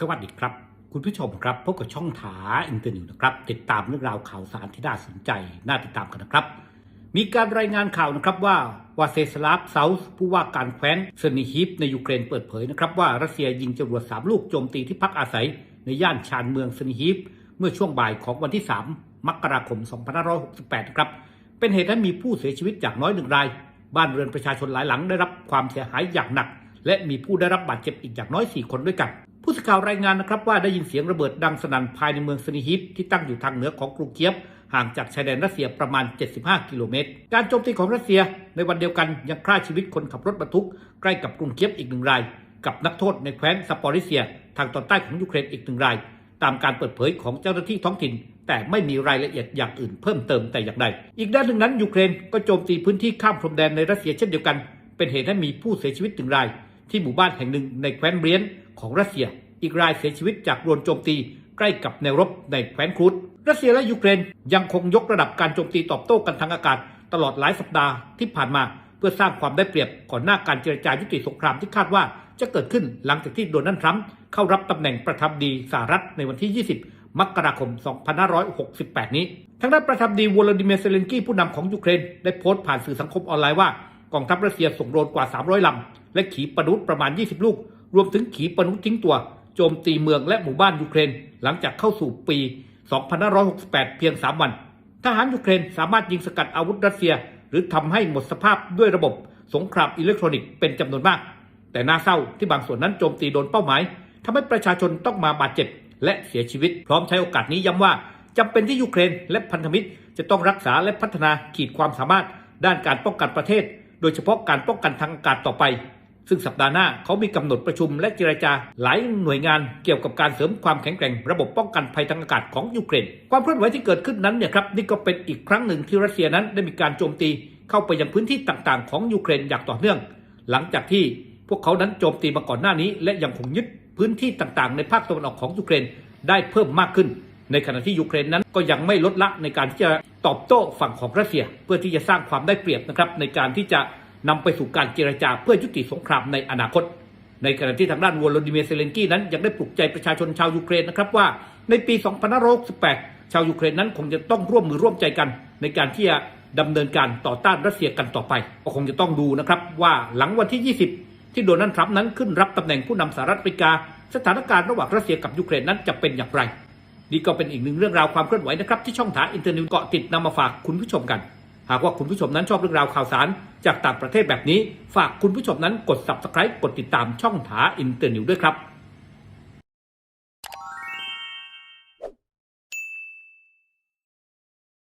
สวัสดีครับ คุณผู้ชมครับพบกับช่องถาอินเตอร์นิวนะครับ ติดตามเรื่องราวข่าวสารที่น่าสนใจน่าติดตามกันนะครับ มีการรายงานข่าวนะครับว่าวาเซสลาฟเซาส์ผู้ว่าการแคว้นเซนิฮิปในยูเครนเปิดเผยนะครับว่ารัสเซียยิงจรวด3ลูกโจมตีที่พักอาศัย ในย่านชานเมืองเซนิฮิปเมื่อช่วงบ่ายของวันที่ 3 มกราคม 2568นะครับ เป็นเหตุให้มีผู้เสียชีวิตอย่างน้อยหนึ่งราย บ้านเรือนประชาชนหลายหลังได้รับความเสียหายอย่างหนัก และมีผู้ได้รับบาดเจ็บอีกอย่างน้อย 4 คนด้วยกัน ผู้สื่อข่าวรายงานนะครับว่าได้ยินเสียงระเบิดดังสนั่นภายในเมืองสนิฮิปที่ตั้งอยู่ทางเหนือของกรุงเคียฟห่างจากชายแดนรัสเซียประมาณ 75 กิโลเมตร การโจมตีของรัสเซียในวันเดียวกันยังฆ่าชีวิตคนขับรถบรรทุกใกล้กับกรุงเคียฟอีกหนึ่งราย กับนักโทษในแคว้นซาปอริเซีย ทางตอนใต้ของยูเครนอีกหนึ่งราย ตามการเปิดเผยของเจ้าหน้าที่ท้องถิ่น แต่ไม่มีรายละเอียดอย่างอื่นเพิ่มเติมแต่อย่างใด อีกด้านหนึ่งนั้นยูเครนก็โจมตีพื้นที่ข้ามพรมแดนในรัสเซียเช่นเดียวกัน เป็นเหตุให้มีผู้เสียชีวิตหนึ่งราย ที่หมู่บ้านแห่งหนึ่งในแคว้นเบรียนของรัสเซีย อีกรายเสียชีวิตจากโดนโจมตีใกล้กับแนวรบในแคว้นครูดรัสเซียและยูเครนยังคงยกระดับการโจมตีตอบโต้กันทางอากาศ ตลอดหลายสัปดาห์ที่ผ่านมา เพื่อสร้างความได้เปรียบก่อนหน้าการเจรจายุติสงครามที่คาดว่าจะเกิดขึ้นหลังจากที่โดนัลด์ทรัมป์เข้ารับตำแหน่งประธานาธิบดีสหรัฐในวันที่ 20 มกราคม 2568 นี้ ทางด้านประธานาธิบดีวลาดิเมียร์เซเลนกี้ผู้นำของยูเครน ได้โพสต์ผ่านสื่อสังคมออนไลน์ว่า องทัพรัสเซียส่งโดรนกว่า 300ลำ และขีปนาวุธประมาณ 20 ลูก รวมถึงขีปนาวุธทิ้งตัว โจมตีเมืองและหมู่บ้านยูเครน หลังจากเข้าสู่ปี 2568 เพียง 3 วัน ทหารยูเครนสามารถยิงสกัดอาวุธรัสเซีย หรือทำให้หมดสภาพด้วยระบบสงครามอิเล็กทรอนิกส์เป็นจำนวนมาก แต่น่าเศร้าที่บางส่วนนั้นโจมตีโดนเป้าหมายทำให้ประชาชนต้องมาบาดเจ็บ และเสียชีวิต พร้อมใช้โอกาสนี้ย้ำว่าจำเป็นที่ยูเครนและพันธมิตรจะต้องรักษาและพัฒนาขีดความสามารถด้านการป้องกันประเทศ โดยเฉพาะการป้องกันทางอากาศต่อไป ซึ่งสัปดาห์หน้าเขามีกำหนดประชุมและเจรจาหลายหน่วยงานเกี่ยวกับการเสริมความแข็งแกร่ง ระบบป้องกันภัยทางอากาศของยูเครน ความเคลื่อนไหวที่เกิดขึ้นนั้นเนี่ยครับนี่ก็เป็นอีกครั้งหนึ่งที่รัสเซียนั้นได้มีการโจมตีเข้าไปยังพื้นที่ต่างๆ ของยูเครนอย่างต่อเนื่อง หลังจากที่พวกเขานั้นโจมตีมาก่อนหน้านี้ และยังคงยึดพื้นที่ต่างๆ ในภาคตะวันออกของยูเครนได้เพิ่มมากขึ้น ในขณะที่ยูเครนนั้นก็ยังไม่ลดละในการที่จะตอบโต้ฝั่งของรัสเซีย เพื่อที่จะสร้างความได้เปรียบนะครับในการที่จะนำไปสู่การเจรจาเพื่อยุติสงครามในอนาคต ในขณะที่ทางด้านวลาดิเมียร์เซเลนกี้นั้นยังได้ปลุกใจประชาชนชาวยูเครนนะครับว่าในปี 2568 ชาวยูเครนนั้นคงจะต้องร่วมมือร่วมใจกัน ในการที่จะดำเนินการต่อต้านรัสเซียกันต่อไป ก็คงจะต้องดูนะครับว่าหลังวันที่ 20 ที่โดนัลด์ทรัมป์นั้นขึ้นรับตำแหน่งผู้นำสหรัฐอเมริกา สถานการณ์ระหว่างรัสเซียกับยูเครนนั้นจะเป็นอย่างไร นี่ก็เป็นอีกหนึ่งเรื่องราวความเคลื่อนไหวนะครับที่ช่องถาอินเทอร์นิวเกาะติดนำมาฝากคุณผู้ชมกัน หากว่าคุณผู้ชมนั้นชอบเรื่องราวข่าวสาร จากต่างประเทศแบบนี้ ฝากคุณผู้ชมนั้นกด subscribe กดติดตามช่องถาอินเตอร์นิวด้วยครับ